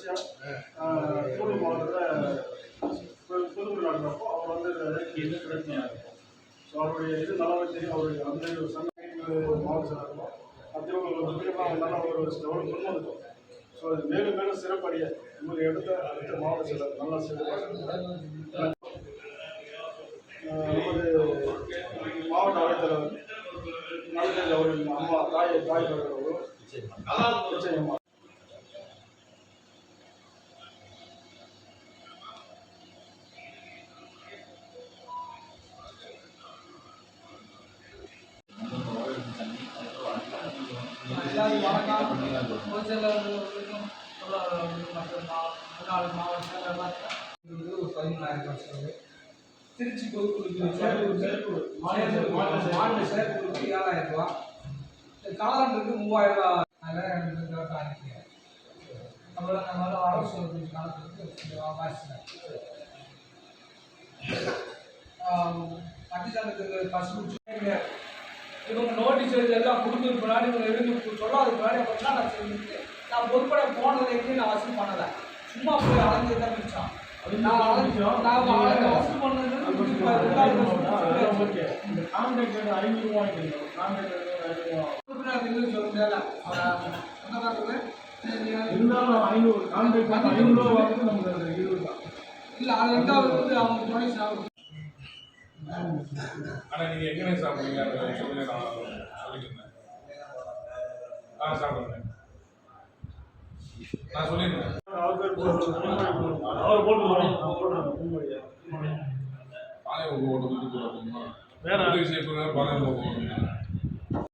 தொடர்ச்சியாக திருவள்ளூர் மாவட்டத்தில் புதுக்குடி நடந்தப்போ அவர் வந்து இது இருக்கும்? ஸோ அவருடைய இது நல்லாவே தெரியும் அவருடைய அந்த ஒரு சங்க மாவட்ட செயலாளரும் திருவள்ளூர் நல்ல ஒரு லெவல் முன்வந்துட்டோம் ஸோ அது மேலும் மேலும் சிறப்படைய இவர் எடுத்த அடுத்த மாவட்ட செயலர் நல்லா சிறப்பாக நமது மாவட்ட அவைத்தலைவர் நல்லது அவர்கள் அம்மா தாய் தாய் அவர்களும் நிச்சயமா. எல்லாரும் வணக்கம் ஒரு சிலருக்கும் மா- முன்னாள் மாவட்ட ஒரு பதிமூணாயிரம் வருஷம் திருச்சி பொதுக்குழுக்கு செயற்குழு, மாநில மாநில செயற்குழுக்கு ஏழாயிரம் ரூபா மூவாயிரம் ரூபா அதெல்லாம் எனக்கு இந்த வந்து அரசு கொஞ்சம் வாசிக்கிறேன் பட்டிசாலத்துக்கு பசு இவங்க நோட்டீஸ் எழுதி எல்லாம் கொடுத்து பின்னாடி இவங்க எழுதி சொல்லாத பின்னாடி அப்புறம் என்ன நான் செஞ்சுட்டு நான் பொறுப்பட போனதை எங்கேயும் நான் வசூல் பண்ணலை? சும்மா போய் அலைஞ்சு தான் மிச்சம். நான் அலைஞ்சு நான் அலைஞ்சு வசூல் பண்ணது ஓகே. இந்த கான்ட்ராக்ட் ஐநூறு ரூபாய் கான்ட்ராக்ட் ஐநூறு ரூபா சொல்ல முடியல என்ன பண்ணுறது இருந்தாலும் ஐநூறு கான்ட்ராக்ட் ஐநூறு ரூபா வந்து நமக்கு இருபது இல்லை அது வந்து அவங்க நோட்டீஸ் ஆகும் ஆனா நீங்க எங்கே சாப்பிடுறீங்க? அதை சொல்லுங்க நான் சொல்லிக்கிறேன். ஆ சாப்பிடுங்க நான் சொல்லிடுறேன். அவர் போட்டு போட்டு பாளையம் ஓட்டு வேற? விஷயம் பாளையம் ஓட்டு